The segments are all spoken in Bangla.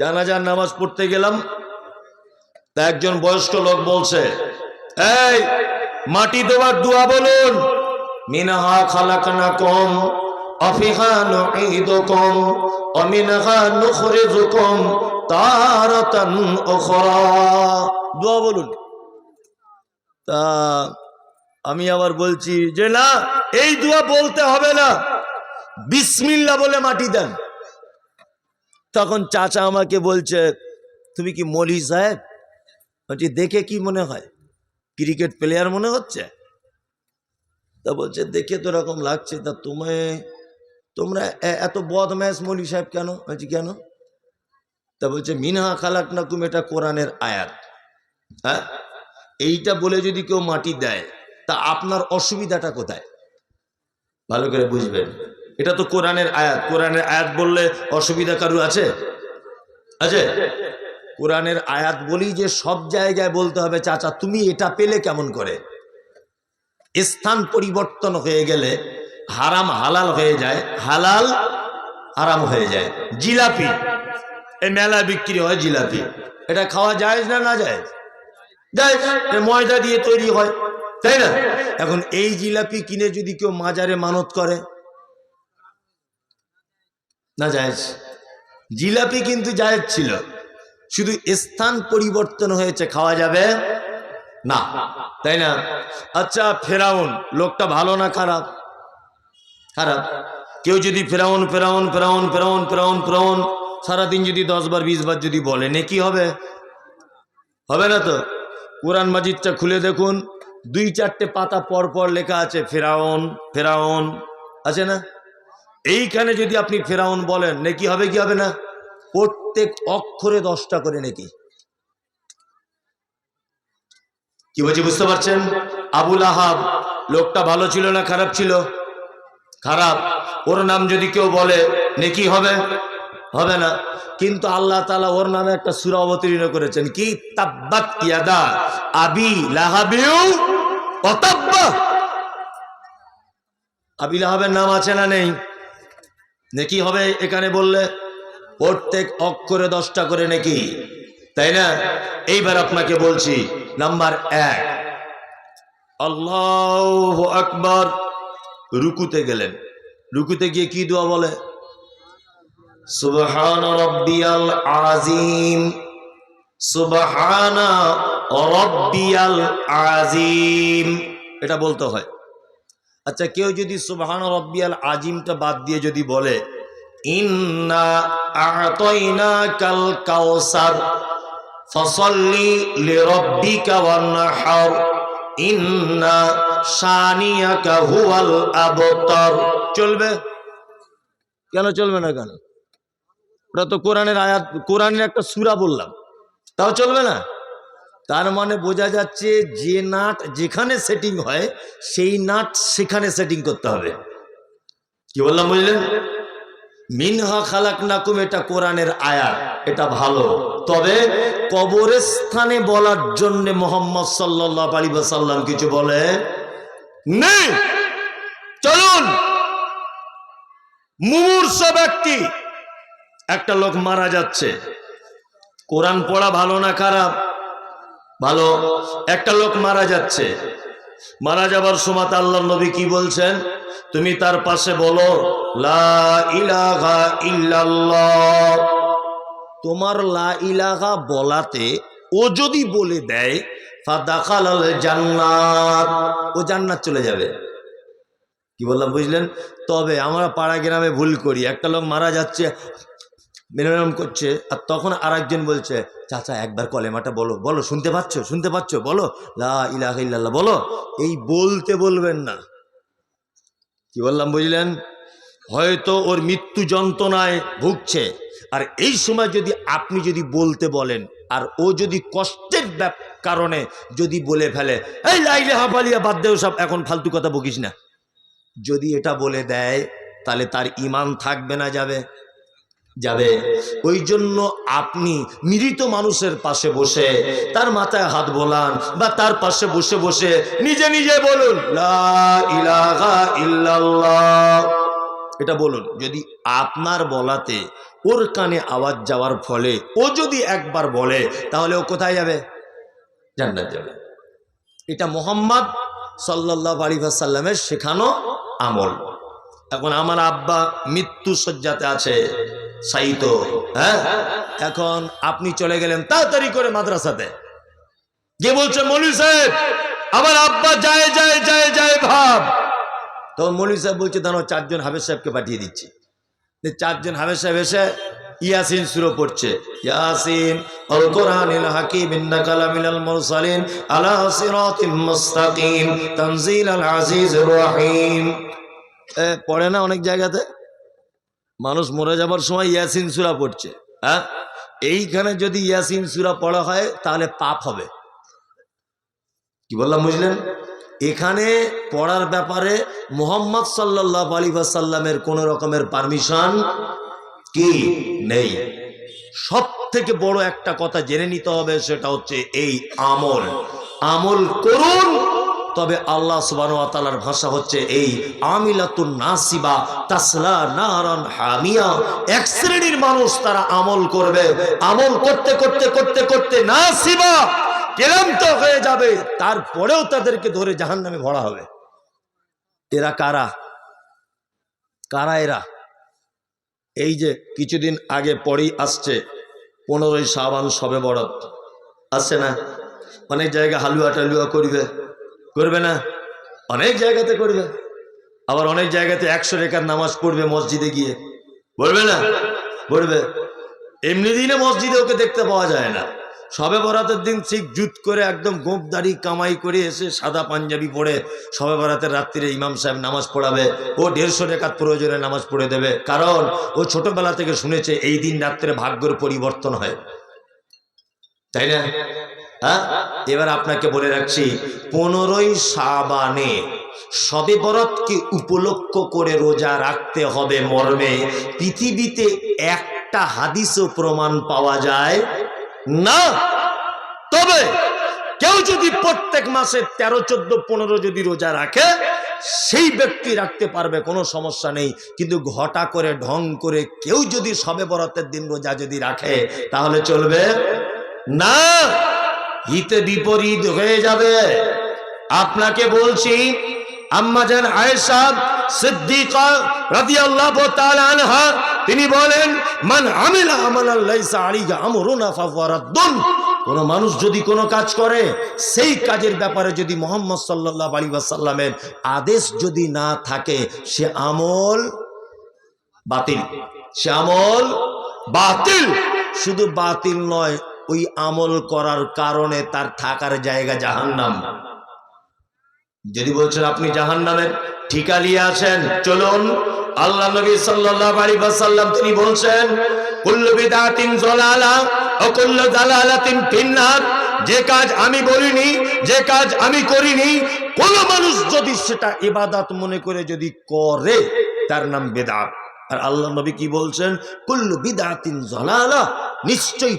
জানাজার নামাজ পড়তে গেলাম, তা একজন বয়স্ক লোক বলছে, এই, মাটি দেওয়ার দোয়া বলুন। মিনহা খালাকনা কম অফিহা নুঈদুকুম, অমিনহা নুখরিজুকুম তারাতান উখরা। দোয়া বলুন। তা আমি আবার বলছি যে, না, এই দোয়া বলতে হবে না। বিসমিল্লা বলে মাটি দেন। তখন চাচা আমাকে বলছে, তুমি কি মলি সাহেব? বলছি, দেখে কি মনে হয়? ক্রিকেট প্লেয়ার মনে হচ্ছে? তা বলছে, দেখে তো এরকম লাগছে, তা তুমি তোমরা এত বদম্যাস মলি সাহেব কেন? বলছি, কেন? তা বলছে, মিনহা খালাক নাকুম এটা কোরআনের আয়াত। হ্যাঁ? এইটা বলে যদি কেউ মাটি দেয়, তা আপনার অসুবিধাটা কোথায়? ভালো করে বুঝবেন। এটা তো কোরআনের আয়াত। কোরআনের আয়াত বললে অসুবিধা কারু আছে? আছে? কোরআনের আয়াত বলি যে সব জায়গায় বলতে হবে, চাচা, তুমি এটা পেলে কেমন করে? স্থান পরিবর্তন হয়ে গেলে হারাম হালাল হয়ে যায়, হালাল হারাম হয়ে যায়। জিলাপি। এই মেলা বিক্রি হয় জিলাপি। এটা খাওয়া যায় না না যায় যায় ময়দা দিয়ে তৈরি হয়, তাই না? এখন এই জিলাপি কিনে যদি কেউ মাজারে মানত করে না যায় জিলাপি কিন্তু জায়েজ ছিল। শুধু স্থান পরিবর্তন হয়েছে, খাওয়া যাবে না। তাই না? আচ্ছা ফেরাউন, লোকটা ভালো না খারাপ? খারাপ। কেউ যদি ফেরাউন ফেরাউন ফেরাউন ফেরাউন ফেরাউন ফেরাউন, সারাদিন যদি দশ বার, বিশ বার যদি বলে, নে কি হবে? হবে না তো? কোরআন মাজিদটা খুলে দেখুন। দুই চারটে পাতা পর পর লেখা আছে, ফেরাউন ফেরাউন। আছে না? এইখানে যদি আপনি ফেরাউন বলেন, নেকি হবে কি হবে না? প্রত্যেক অক্ষরে দশটা করে নেকি। কি বলছি, বুঝতে পারছেন? আবুল আহাব লোকটা ভালো ছিল না খারাপ ছিল? খারাপ। ওর নাম যদি কেউ বলে, নেকি হবে? হবে না। কিন্তু আল্লাহ তালা ওর নামে একটা সুরা অবতীর্ণ করেছেন। কি? তাব্বাত আবি লাহাবিউ আবি লাহাবের নাম আছে না নেই? নেকি হবে এখানে বললে? প্রত্যেক অক্ষরে দশটা করে নাকি তাই না? এইবার আপনাকে বলছি, নাম্বার এক। আল্লাহ আকবর। রুকুতে গেলেন। রুকুতে গিয়ে কি দোয়া বলে? সুবহান আজিম আজিম এটা বলতে হয়। আচ্ছা কেউ যদি সুবহান রব্বিয়াল আজিমটা বাদ দিয়ে যদি বলে ফসল্লি চলবে? কেন চলবে না কেন? ওটা তো কোরআনের আয়াত, কোরআনের একটা সূরা বললাম। তাও চলবে না? তার মানে বোঝা যাচ্ছে যে নাট যেখানে সেটিং হয়, সেই নাট সেখানে সেটিং করতে হবে। কি বললাম, বুঝলেন? মিনহা খালাক নাকুম এটা কোরআনের আয়াত, এটা ভালো। তবে কবরস্থানে বলার জন্য মোহাম্মদ সাল্লাহ আলী সাল্লাম কিছু বলে, নেই, চলুন। মুমূর্ষ ব্যক্তি, একটা লোক মারা যাচ্ছে। কোরআন পড়া ভালো না খারাপ? ভালো, একটা লোক মারা যাচ্ছে। মারা যাবার সময় আল্লাহ নবী কি বলছেন? তুমি তার পাশে বলো তোমার লা ইলাহা বলাতে ও যদি বলে দেয় জান্নাত, ও জান্নাত চলে যাবে। কি বললাম, বুঝলেন? তবে আমরা পাড়া গ্রামে ভুল করি। একটা লোক মারা যাচ্ছে মেনম করছে, আর তখন আর একজন বলছে, চাচা, একবার কলেমাটা বলো। বলো, শুনতে পাচ্ছ? শুনতে পাচ্ছ? বলো। লা ইলাহা বলো। এই বলতে বলবেন না। কি বললাম, বুঝলেন? হয়তো ওর মৃত্যু যন্ত্রণায় ভুগছে। আর এই সময় যদি আপনি যদি বলতে বলেন, আর ও যদি কষ্টের কারণে যদি বলে ফেলে, এই লাইলে হাফালিয়া বাদ দেও সব এখন ফালতু কথা বকিস না। যদি এটা বলে দেয়, তাহলে তার ইমান থাকবে না যাবে। যাবে। ওই জন্য আপনি মৃত মানুষের পাশে বসে তার মাথায় হাত বোলান বা তার পাশে বসে বসে নিজে নিজে বলুন এটা বলুন, যদি আপনার বলাতে ওর কানে আওয়াজ যাওয়ার ফলে ও যদি একবার বলে, তাহলে ও কোথায় যাবে? জান্নাত যাবে। এটা মোহাম্মদ সাল্লাহ আলী সাল্লামের শেখানো আমল। এখন আমার আব্বা মৃত্যু সজ্জাতে আছে। সাইত হ্যাঁ? এখন আপনি চলে গেলেন তাড়াতাড়ি করে মাদ্রাসাতে। যে বলছে? মলি সাহেব, আমার আব্বা যায় যায় যায় যায়, ভাব। তো মলি সাহেব বলছে দাঁড়ো চারজন হাবেজ সাহেবকে পাঠিয়ে দিচ্ছি। চারজন হাবেজ সাহেব এসে ইয়াসিন সুরো পড়ছে। ইয়াসিন, আল কোরআনিল হাকিম ইন্নাকা লামিনাল মুরসালিন, আলা সিরাতিম মুস্তাকিম, তানজিলাল আজিজির রহিম। পড়ে না অনেক জায়গাতে? মানুষ মরে যাবার সময় ইয়াসিন সুরা পড়ছে হ্যাঁ? এইখানে যদি ইয়াসিন সুরা পড়া হয়, তাহলে পাপ হবে। কি বললাম, বুঝলেন? এখানে পড়ার ব্যাপারে মোহাম্মদ সাল্লাহ আলী সাল্লামের কোন রকমের পারমিশন কি নেই। সব থেকে বড় একটা কথা জেনে নিতে হবে, সেটা হচ্ছে এই আমল। আমল করুন তবে আল্লাহ সুবাহর ভাষা হচ্ছে এই আমিলাতুন নাসিবা তাসলা নারান হামিয়া। এক শ্রেণির মানুষ তারা আমল করবে। আমল করতে করতে করতে করতে নাসিবা, ক্লান্ত হয়ে যাবে। তারপরেও তাদেরকে ধরে জাহান নামে ভরা হবে। এরা কারা? কারা এরা? এই যে কিছুদিন আগে পরেই আসছে পনেরোই সাবান সবে বরত। আসছে না? অনেক জায়গায় হালুয়া টালুয়া করবে। করবে না। অনেক জায়গাতে করবে। আবার অনেক জায়গাতে একশো রেখার নামাজ পড়বে মসজিদে গিয়ে। পড়বে না? পড়বে এমনি দিনে মসজিদে ওকে দেখতে পাওয়া যায় না। সবে বরাতের দিন ঠিক জুত করে একদম গোপ দাড়ি কামাই করে এসে সাদা পাঞ্জাবি পরে সবে বরাতের রাত্রিরে ইমাম সাহেব নামাজ পড়াবে। ও দেড়শো রেখাত প্রয়োজনে নামাজ পড়ে দেবে। কারণ ও ছোটবেলা থেকে শুনেছে, এই দিন রাত্রে ভাগ্যর পরিবর্তন হয়। তাই না? হ্যাঁ? এবার আপনাকে বলে রাখছি, পনেরোই সাবানে সবে বরতকে উপলক্ষ করে রোজা রাখতে হবে মর্মে। পৃথিবীতে একটা হাদিসও প্রমাণ পাওয়া যায় না। তবে কেউ যদি প্রত্যেক মাসে তেরো, চোদ্দ, পনেরো যদি রোজা রাখে, সেই ব্যক্তি রাখতে পারবে, কোনো সমস্যা নেই। কিন্তু ঘটা করে, ঢং করে কেউ যদি সবে বরতের দিন রোজা যদি রাখে, তাহলে চলবে না। হিতে বিপরীত হয়ে যাবে। আপনাকে বলছি আম্মাজান আয়েশা সিদ্দিকা রাদিয়াল্লাহু তাআলা আনহা, তিনি বলেন, মান আমিলা কোন মানুষ যদি কোনো কাজ করে, সেই কাজের ব্যাপারে যদি মোহাম্মদ সাল্লাল্লাহু আলাইহি ওয়াসাল্লামের আদেশ যদি না থাকে, সে আমল বাতিল। সে আমল বাতিল। শুধু বাতিল নয় ওই আমল করার কারণে তার থাকার জায়গা জাহান্নাম। যদি বলছেন আপনি জাহান্নামের ঠিকা নিয়ে আছেন, চলুন। আল্লাহ নবী সাল্লাল্লাহু তিনি বলছেন বিদআতিন যালালা যে কাজ আমি বলিনি, যে কাজ আমি করিনি, কোন মানুষ যদি সেটা ইবাদত মনে করে যদি করে, তার নাম বেদাত। আর আল্লাহ নবী কি বলছেন, কুল্লু বিদাতিন জলালা নিশ্চয়ই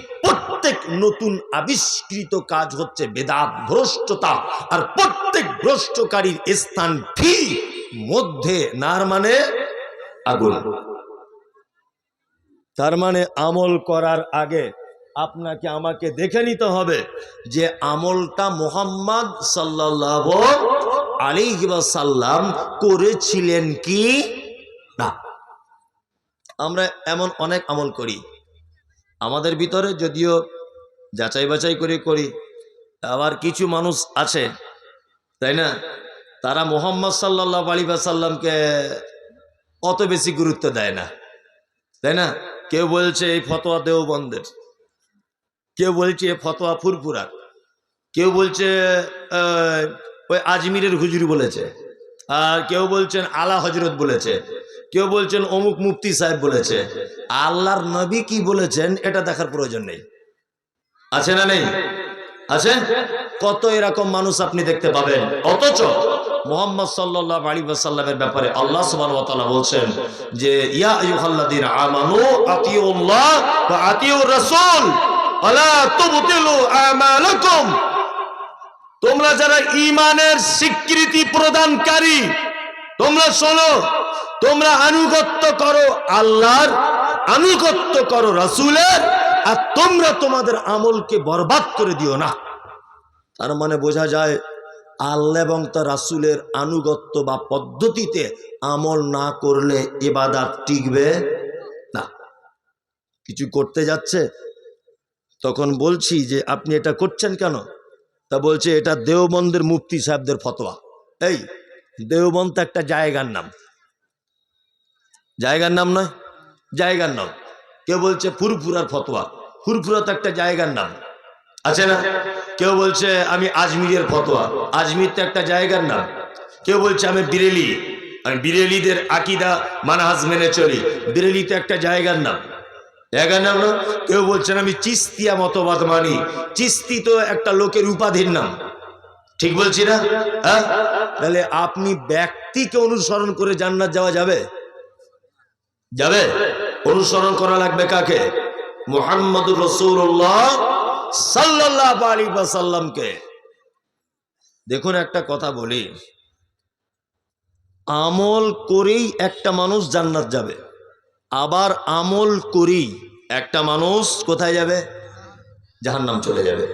প্রত্যেক নতুন আবিষ্কৃত কাজ হচ্ছে বেদাত ভ্রষ্টতা, আর প্রত্যেক ভ্রষ্টকারীর স্থান ফি, মধ্যে নার মানে আগুন। তার মানে আমল করার আগে আপনাকে আমাকে দেখে নিতে হবে যে আমলটা মোহাম্মদ সাল্লাহ আলী সাল্লাম করেছিলেন কি না। আমরা এমন অনেক আমল করি আমাদের ভিতরে যদিও যাচাই বাছাই করে করি, আবার কিছু মানুষ আছে, তাই না? তারা মোহাম্মদ সাল্লাহ আলী সাল্লামকে অত বেশি গুরুত্ব দেয় না, তাই না? কেউ বলছে এই ফতোয়া দেওবন্দের, কেউ বলছে এ ফতোয়া ফুরফুরার, কেউ বলছে ওই আজমিরের হুজুরি বলেছে, আর কেউ বলছেন আলা হজরত বলেছে। কেউ বলছেন অমুক মুফতি সাহেব বলেছে। আল্লাহর নবী কি বলেছেন এটা দেখার প্রয়োজন নেই। আছে না নেই? আছে? কত এরকম মানুষ আপনি দেখতে পাবেন। অথচ মোহাম্মদ সাল্লাহ আলী সাল্লামের ব্যাপারে আল্লাহ সুবহান বলছেন যে, ইয়া আইয়ুহাল্লাযীনা আমানু আতিউল্লাহ ওয়া আতিউর তোমরা যারা ঈমানের স্বীকৃতি প্রদানকারী, তোমরা শোনো তোমরা আনুগত্য করো আল্লাহর, আনুগত্য করো রাসূলের, আর তোমরা তোমাদের আমলকে বরবাদ করে দিও না। তার মানে বোঝা যায়, আল্লাহ এবং তার রাসূলের আনুগত্য বা পদ্ধতিতে আমল না করলে এবাদাত টিকবে না। কিছু করতে যাচ্ছে, তখন বলছি যে, আপনি এটা করছেন কেন? তা বলছে, এটা দেওবন্দের মুফতি সাহেবদের ফতোয়া। এই, দেওবন্দ একটা জায়গার নাম। জায়গার নাম নয়, জায়গার নাম। কেউ বলছে ফুরফুরার ফতোয়া। ফুরফুরা তো একটা জায়গার নাম। আছে না? কেউ বলছে আমি আজমিরের ফতোয়া। আজমির তো একটা জায়গার নাম। কেউ বলছে আমি বিরেলি। আমি বিরেলিদের আকিদা, মানহাজ মেনে চলি। বিরেলি তো একটা জায়গার নাম। জায়গার নাম না? কেউ বলছেন আমি চিস্তিয়া মতবাদ মানি। চিস্তি তো একটা লোকের উপাধির নাম। ঠিক বলছি না? হ্যাঁ? তাহলে আপনি ব্যক্তিকে অনুসরণ করে জান্নাত যাওয়া যাবে? যাবে? অনুসরণ করা লাগবে কাকে? মোহাম্মদ রসুল্লাহ সাল্লাহ আলী সাল্লামকে দেখুন একটা কথা বলি। আমল করেই একটা মানুষ জান্নাত যাবে। আবার আমল করেই একটা মানুষ কোথায় যাবে? জাহান্নাম চলে যাবে।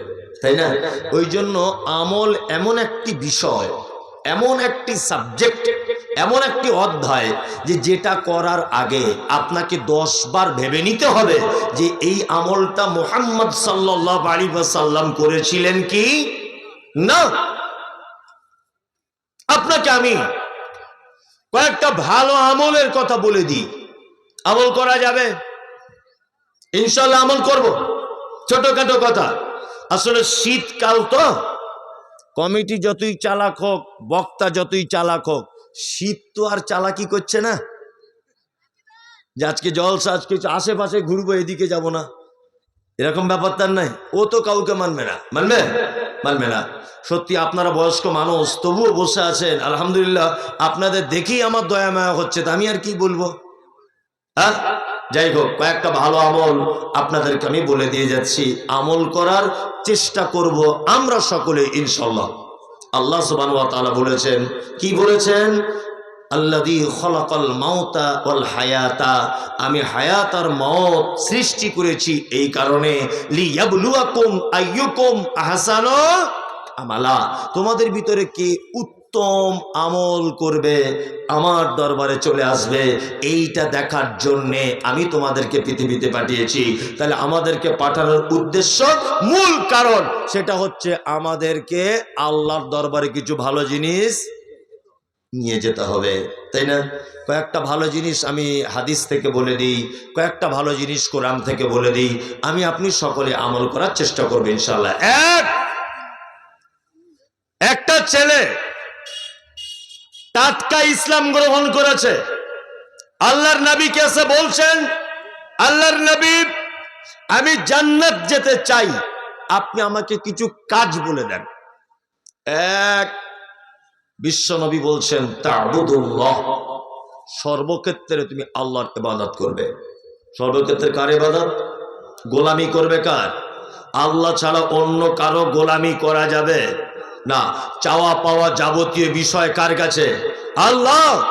তাই না? ওই জন্য আমল এমন একটি বিষয়, এমন একটি সাবজেক্ট এমন একটি অধ্যায় যে যেটা করার আগে আপনাকে দশ বার ভেবে নিতে হবে যে এই আমলটা মোহাম্মদ সাল্লাহ আলী সাল্লাম করেছিলেন কি? না। আপনাকে আমি কয়েকটা ভালো আমলের কথা বলে দিই। আমল করা যাবে? ইনশাল্লাহ আমল করব। ছোটখাটো কথা। আসলে শীতকাল তো। কমিটি যতই চালাক হোক, বক্তা যতই চালাক হোক শীত তো আর চালাকি করছে না। যে আজকে জলসা আজকে আশেপাশে ঘুরবো, এদিকে যাব না। এরকম ব্যাপার তার নাই। ও তো কাউকে মানবে না। মানবে? মানবে না। সত্যি আপনারা বয়স্ক মানুষ, তবুও বসে আছেন। আলহামদুলিল্লাহ, আপনাদের দেখেই আমার দয়া মায়া হচ্ছে, তা আমি আর কি বলব? হ্যাঁ? যাই হোক, কয়েকটা ভালো আমল আপনাদেরকে আমি বলে দিয়ে যাচ্ছি। আমল করার চেষ্টা করব আমরা সকলে ইনশাল্লাহ আল্লাহ সুবান বলেছেন, কি বলেছেন? আমি হায়াত আর মত সৃষ্টি করেছি এই কারণে আমালা। তোমাদের ভিতরে কে উত্তম আমল করবে, আমার দরবারে চলে আসবে। এইটা দেখার জন্যে আমি তোমাদেরকে পৃথিবীতে পাঠিয়েছি। তাহলে আমাদেরকে পাঠানোর উদ্দেশ্য মূল কারণ, সেটা হচ্ছে আমাদেরকে আল্লাহর দরবারে কিছু ভালো জিনিস নিয়ে যেতে হবে, তাই না? কয়েকটা ভালো জিনিস আমি হাদিস থেকে বলে দিই, কয়েকটা ভালো জিনিস কোরআন থেকে বলে দিই, আমি আপনি সকলে আমল করার চেষ্টা করব ইনশাল্লাহ এক, একটা ছেলে টাটকা ইসলাম গ্রহণ করেছে। আল্লাহর নবীকে এসে বলছেন, আল্লাহর নবী, আমি জান্নাত যেতে চাই। আপনি আমাকে কিছু কাজ বলে দেন। এক, বিশ্ব নবী বলছেন সর্বক্ষেত্রে তুমি আল্লাহর ইবাদত করবে। সর্বক্ষেত্রে কার ইবাদত? গোলামি করবে কার? আল্লাহ ছাড়া অন্য কারও গোলামি করা যাবে? না চাওয়া পাওয়া যাবতীয় বিষয় কার কাছে? আল্লাহ!